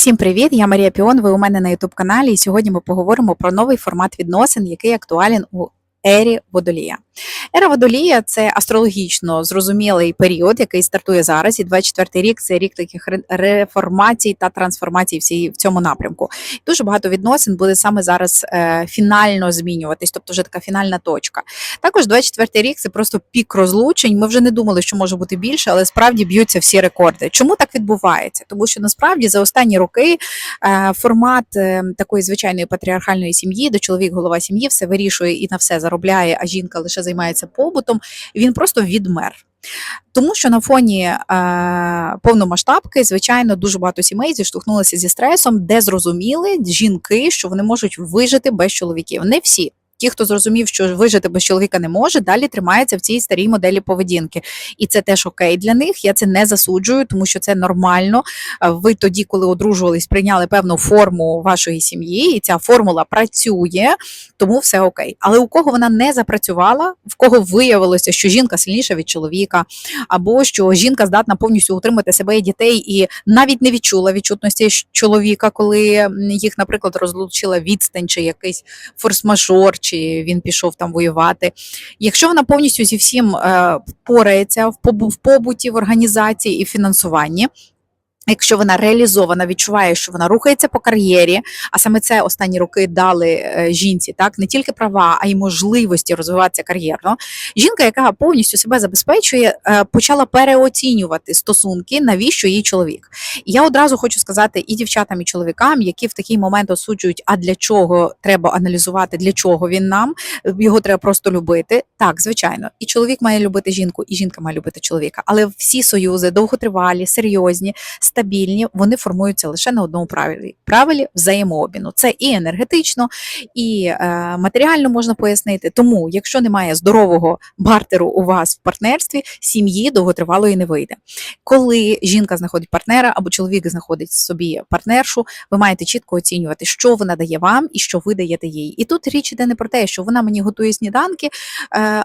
Всім привіт! Я Марія Піон. Ви у мене на youtube каналі, і сьогодні ми поговоримо про новий формат відносин, який актуален у ері водолія. Ера водолія це астрологічно зрозумілий період, який стартує зараз. І 24 рік це рік таких реформацій та трансформацій всі в цьому напрямку. Дуже багато відносин буде саме зараз е, фінально змінюватись, тобто вже така фінальна точка. Також 24 рік це просто пік розлучень. Ми вже не думали, що може бути більше, але справді б'ються всі рекорди. Чому так відбувається? Тому що насправді за останні роки е, формат е, такої звичайної патріархальної сім'ї, де чоловік голова сім'ї все вирішує і на все заробляє, а жінка лише займається побутом. Він просто відмер. Тому що на фоні е, повномасштабки, звичайно, дуже багато сімей зіштовхнулися зі стресом, де зрозуміли жінки, що вони можуть вижити без чоловіків. Не всі. Ті, хто зрозумів, що вижити без чоловіка не може, далі тримаються в цій старій моделі поведінки. І це теж окей для них. Я це не засуджую, тому що це нормально. Ви тоді, коли одружувались, прийняли певну форму вашої сім'ї, і ця формула працює, тому все окей. Але у кого вона не запрацювала, в кого виявилося, що жінка сильніша від чоловіка, або що жінка здатна повністю утримати себе і дітей, і навіть не відчула відчутності чоловіка, коли їх, наприклад, розлучила відстань чи якийсь форс-мажор, чи він пішов там воювати. Якщо вона повністю зі всім е, впорається в побу- в побуті, в організації і фінансуванні. Якщо вона реалізована, відчуває, що вона рухається по кар'єрі, а саме це останні роки дали е, жінці, так не тільки права, а й можливості розвиватися кар'єрно. Жінка, яка повністю себе забезпечує, е, почала переоцінювати стосунки, навіщо їй чоловік. Я одразу хочу сказати і дівчатам, і чоловікам, які в такий момент осуджують, а для чого треба аналізувати, для чого він нам, його треба просто любити. Так, звичайно, і чоловік має любити жінку, і жінка має любити чоловіка. Але всі союзи довготривалі, серйозні, стабільні, вони формуються лише на одному правилі правилі взаємообміну. Це і енергетично, і е, матеріально можна пояснити. Тому, якщо немає здорового бартеру у вас в партнерстві, сім'ї довготривалої не вийде. Коли жінка знаходить партнера або чоловік знаходить собі партнершу, ви маєте чітко оцінювати, що вона дає вам і що ви даєте їй. І тут річ іде не про те, що вона мені готує сніданки, е,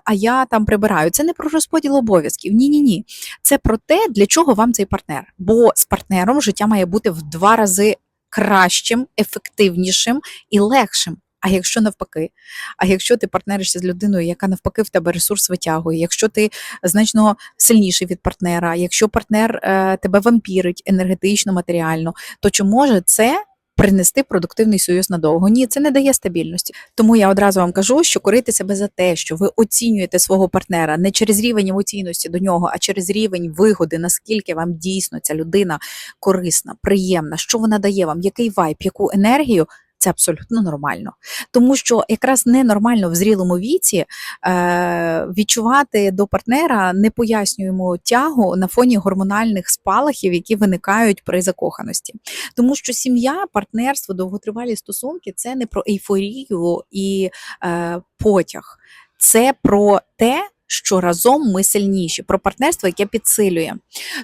а я там прибираю. Це не про розподіл обов'язків. Ні, ні, ні. Це про те, для чого вам цей партнер. Бо з партнером життя має бути в два рази кращим, ефективнішим і легшим. А якщо навпаки, а якщо ти партнеришся з людиною, яка навпаки в тебе ресурс витягує, якщо ти значно сильніший від партнера, якщо партнер е, тебе вампірить енергетично, матеріально, то чи може це принести продуктивний союз надовго? Ні, це не дає стабільності. Тому я одразу вам кажу, що корити себе за те, що ви оцінюєте свого партнера не через рівень емоційності до нього, а через рівень вигоди, наскільки вам дійсно ця людина корисна, приємна, що вона дає вам, який вайб, яку енергію. Це абсолютно нормально, тому що якраз ненормально в зрілому віці е, відчувати до партнера непояснюємо тягу на фоні гормональних спалахів, які виникають при закоханості. Тому що сім'я, партнерство, довготривалі стосунки це не про ейфорію і е, потяг, це про те. Що разом ми сильніші про партнерство, яке підсилює.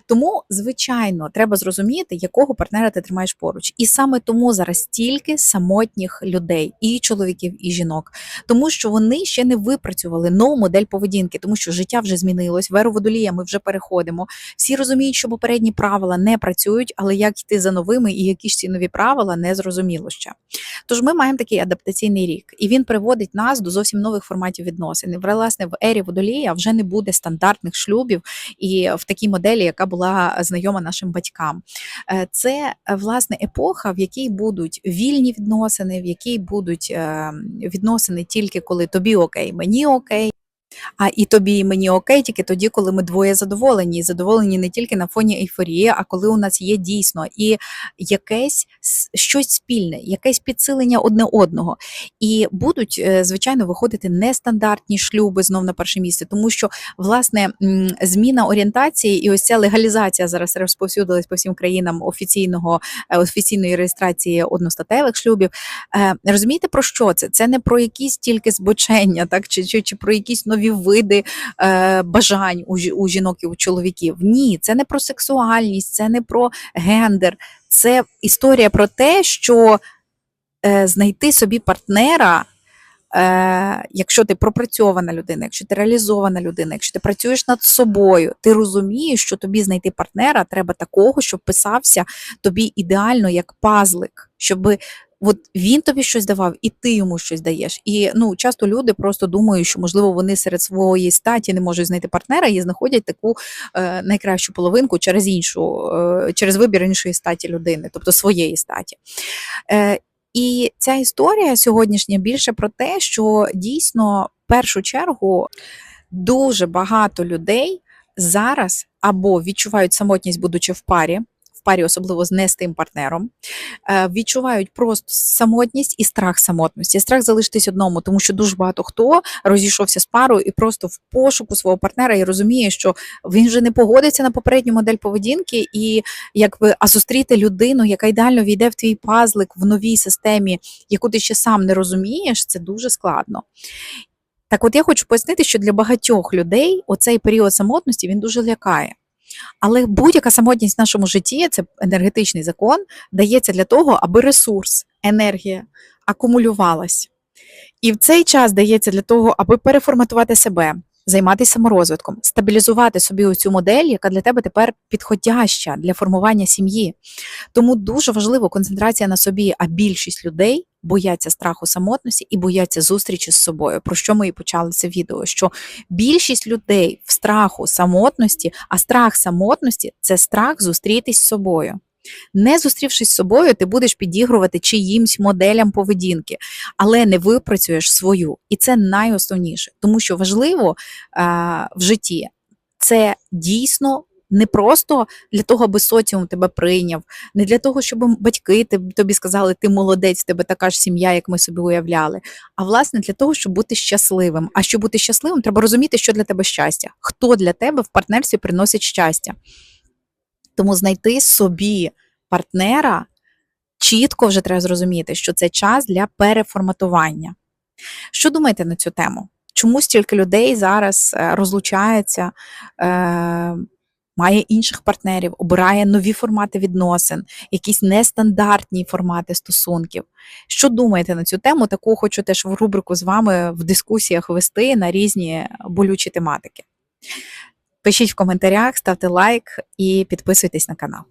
Тому, звичайно, треба зрозуміти, якого партнера ти тримаєш поруч. І саме тому зараз стільки самотніх людей, і чоловіків, і жінок, тому що вони ще не випрацювали нову модель поведінки, тому що життя вже змінилось. В еру водолія ми вже переходимо. Всі розуміють, що попередні правила не працюють, але як йти за новими і які ж ці нові правила не зрозуміло ще. Тож ми маємо такий адаптаційний рік, і він приводить нас до зовсім нових форматів відносин. Власне, в ері водолія вже не буде стандартних шлюбів і в такій моделі, яка була знайома нашим батькам. Е, Це е, власне епоха, в якій будуть вільні відносини, в якій будуть е, відносини тільки коли тобі окей, мені окей. А і тобі, і мені окей, тільки тоді, коли ми двоє задоволені. І задоволені не тільки на фоні ейфорії, а коли у нас є дійсно і якесь щось спільне, якесь підсилення одне одного. І будуть, е, звичайно, виходити нестандартні шлюби знов на перше місце, тому що власне зміна орієнтації і ось ця легалізація зараз розповсюдилась по всім країнам офіційного е, офіційної реєстрації одностатевих шлюбів. Е, Розумієте про що це? Це не про якісь тільки збочення, так чи, чи, чи про якісь нові види е, бажань у, у жінок і у чоловіків. Ні, це не про сексуальність, це не про гендер. Це історія про те, що е, знайти собі партнера е, якщо ти пропрацьована людина, якщо ти реалізована людина, якщо ти працюєш над собою, ти розумієш, що тобі знайти партнера треба такого, щоб писався тобі ідеально як пазлик, щоб от він тобі щось давав, і ти йому щось даєш. І ну часто люди просто думають, що можливо вони серед своєї статі не можуть знайти партнера і знаходять таку е, найкращу половинку через іншу, е, через вибір іншої статі людини, тобто своєї статі. Е, і ця історія сьогоднішня більше про те, що дійсно в першу чергу дуже багато людей зараз або відчувають самотність, будучи в парі, парі, особливо з не з тим партнером, е, відчувають просто самотність і страх самотності, страх залишитись одному, тому що дуже багато хто розійшовся з парою і просто в пошуку свого партнера і розуміє, що він вже не погодиться на попередню модель поведінки, і якби а зустріти людину, яка ідеально війде в твій пазлик в новій системі, яку ти ще сам не розумієш, це дуже складно. Так, от я хочу пояснити, що для багатьох людей оцей період самотності він дуже лякає. Але будь-яка самотність в нашому житті, це енергетичний закон, дається для того, аби ресурс, енергія акумулювалась. І в цей час дається для того, аби переформатувати себе, займатися саморозвитком, стабілізувати собі оцю модель, яка для тебе тепер підходяща для формування сім'ї. Тому дуже важливо концентрація на собі, а більшість людей бояться страху самотності і бояться зустрічі з собою. Про що ми і почали це відео? Що більшість людей в страху самотності, а страх самотності це страх зустрітись з собою. Не зустрівшись з собою, ти будеш підігрувати чиїмсь моделям поведінки, але не випрацюєш свою. І це найосновніше, тому що важливо а, в житті це дійсно не просто для того, аби соціум тебе прийняв, не для того, щоб батьки тобі сказали, ти молодець, тебе така ж сім'я, як ми собі уявляли. А власне для того, щоб бути щасливим. А щоб бути щасливим, треба розуміти, що для тебе щастя, хто для тебе в партнерстві приносить щастя. Тому знайти собі партнера чітко вже треба зрозуміти, що це час для переформатування. Що думаєте на цю тему? Чому стільки людей зараз е, розлучається, е, має інших партнерів, обирає нові формати відносин, якісь нестандартні формати стосунків? Що думаєте на цю тему? Таку хочу теж в рубрику з вами в дискусіях вести на різні болючі тематики. Пишіть в коментарях, ставте лайк і підписуйтесь на канал.